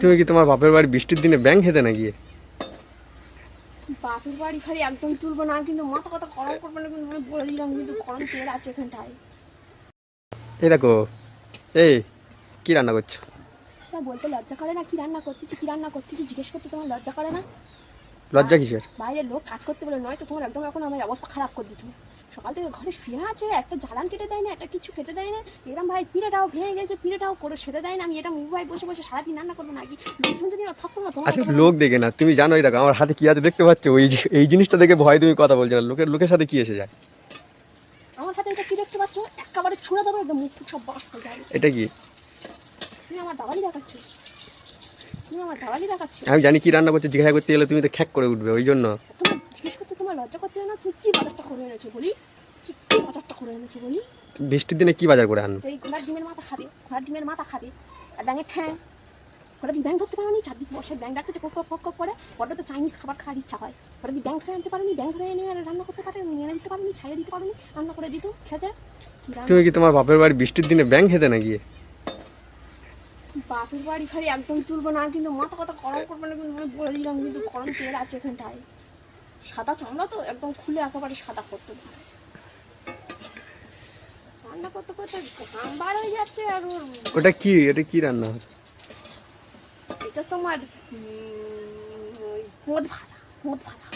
তুমি কি তোমার বাপের বাড়ি বৃষ্টির দিনে ব্যাং খেতে না গিয়ে বাপের বাড়ি ফারি একদম তুলবো না কিন্তু মাথা কথা গরম করবে না কিন্তু বলে দিলাম কিন্তু গরম তেল আছে এখানটায়। এই দেখো এই কি রান্না করছ? তা বলতে লজ্জা করে না কি রান্না করতেছি কি রান্না করতেছি জিজ্ঞেস করতে তোমার লজ্জা করে না? লজ্জা কিসের? বাইরের লোক কাজ করতে বলে নয় তো তোমার একদম এখন আমার অবস্থা খারাপ করে দিত সকাল থেকে ঘরে শুয়ে আছে একটা জ্বালান কেটে দেয় না একটা কিছু কেটে দেয় না। এরম ভাই পিড়েটাও ভেঙে গেছে পিড়েটাও করে সেটে দেয় না। আমি এটা মুম্বাই বসে বসে সারাদিন রান্না করব নাকি? দুজন যদি না থাকতো না তোমার আচ্ছা লোক দেখে না তুমি জানো দেখো আমার হাতে কি আছে দেখতে পাচ্ছ? ওই এই জিনিসটা দেখে ভয় তুমি কথা বলছো না। লোকের লোকের সাথে কি এসে যায়? আমার হাতে এটা কি দেখতে পাচ্ছ? একেবারে ছুঁড়ে দেবো একদম মুখ সব বাস হয়ে যাবে এটা কি? তুমি আমার দাবালি দেখাচ্ছ তুমি আমার দাবালি দেখাচ্ছ আমি জানি কি রান্না করতে জিজ্ঞাসা করতে গেলে তুমি তো খ্যাক করে উঠবে ওই জন্য। জিজ্ঞেস করতে তোমার লজ্জা করতে না তুমি কি বাজারটা করে এনেছো বলি? কি বাজারটা করে এনেছো বলি? বৃষ্টির দিনে কি বাজার করে আনব? এই ঘোড়ার ডিমের মাথা খাবে ঘোড়ার ডিমের মাথা খাবে আর ব্যাঙের ঠ্যাং। ওটা দিয়ে ব্যাং ধরতে পারোনি চারদিক বসে ব্যাং ডাকতে কক কক কক করে। ওটা তো চাইনিজ খাবার খাওয়ার ইচ্ছা হয়। ওটা দিয়ে ব্যাং ধরে আনতে পারোনি ব্যাং ধরে এনে আর রান্না করতে পারেনি এনে দিতে পারোনি ছাইয়ে দিতে পারোনি রান্না করে দিত খেতে। তুমি কি তোমার বাপের বাড়ি বৃষ্টির দিনে ব্যাং খেতে না গিয়ে বাপের বাড়ি ফাড়ি একদম তুলবো না কিন্তু মাথা কথা গরম করব না কিন্তু আমি বলে দিলাম কিন্তু গরম তেল আছে এখানটায়। সাদা চামড়া তো একদম খুলে একেবারে সাদা করতে পারে। রান্না করতে করতে ঘাম বার হয়ে যাচ্ছে আর ওর ওটা কি? এটা কি রান্না? এটা তোমার ওই মোদ ভাজা মোদ ভাজা।